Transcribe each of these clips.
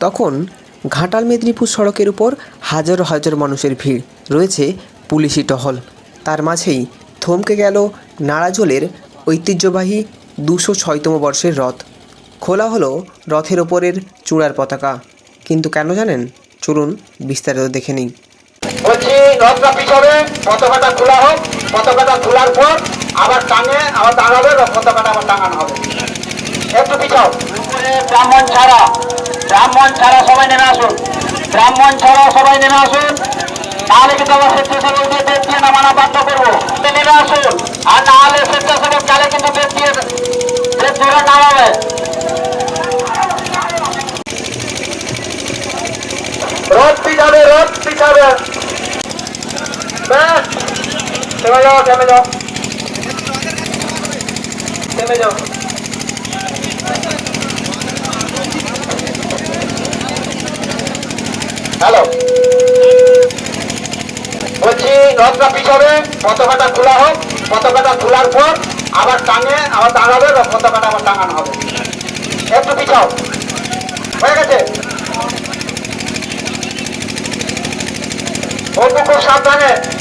তখন ঘাটাল মেদিনীপুর সড়কের উপর হাজারো হাজার মানুষের ভিড়। রয়েছে পুলিশি টহল। তার মাঝেই থমকে গেল নাড়াজোলের ঐতিহ্যবাহী দুশো ছয়তম বর্ষের রথ। খোলা হলো রথের ওপরের চূড়ার পতাকা। কিন্তু কেন জানেন? চলুন বিস্তারিত দেখে নিই। বলছি রথটা পতাকাটা খোলা হোক। পতাকাটা খোলার পর আবার টাঙে আবার টাঙাবে পতাকাটা আবার টাঙানো হবে। একটু পিছাও। ব্রাহ্মণ ছাড়া। ব্রাহ্মণ ছাড়া সবাই নেমে আসুন। ব্রাহ্মণ ছাড়া সবাই নেমে আসুন। তাহলে কিন্তু আবার স্বেচ্ছাসেবক দিয়ে বেদ দিয়ে নামানো বাধ্য করব। নেমে আসুন। আর না হলে স্বেচ্ছাসেবক কালে কিন্তু বেদ দিয়ে বেদ ধরে নামাবে। রথ পিছাবে রথ পিছাবে। থেমে যাও থেমে যাও। থেমে যাও। হ্যালো বলছি রথটা পিছবে পতাকাটা খোলা হোক। পতাকাটা খোলার পর আবার টাঙে, আবার দাঁড়াবে পতাকাটা আবার টাঙানো হবে। একটু পিছাও। হয়ে গেছে? বন্ধু খুব সাবধানে।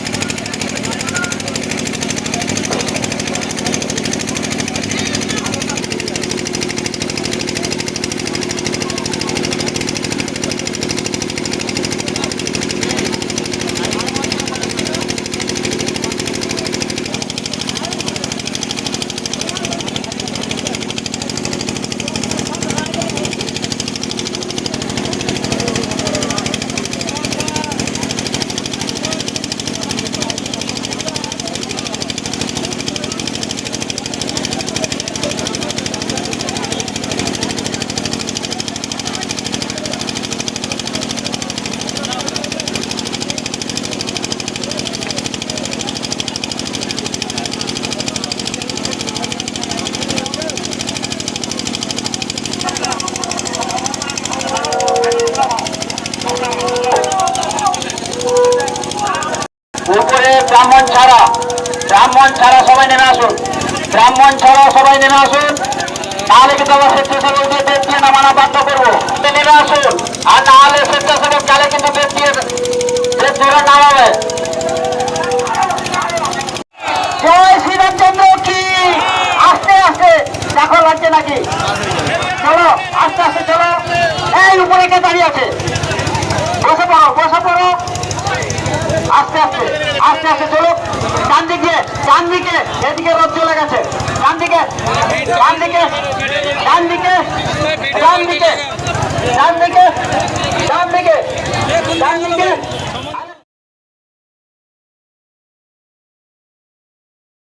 ব্রাহ্মণ ছাড়া ব্রাহ্মণ ছাড়া সবাই নেমে আসুন। ব্রাহ্মণ ছাড়া সবাই নেমে আসুন। তাহলে কিন্তু আবার স্বেচ্ছাসেবক দিয়ে বেদ দিয়ে নামানো বাধ্য করব। নেমে আসুন। আর না হলে স্বেচ্ছাসেবক কালে কিন্তু বেদ দিয়ে বেদ ধরে নামাবে কি? আস্তে আস্তে। লাগছে নাকি? চলো, আস্তে আস্তে, চলো। এই, উপরে কে দাঁড়িয়ে আছে? বসে পড়ো বসে পড়ো। আস্তে আস্তে আস্তে আস্তে চলো ডান দিকে ডান দিকে, এদিকে রোদ চলে গেছে। ডান দিকে ডান দিকে ডান দিকে ডান দিকে ডান দিকে ডান দিকে ডান দিকে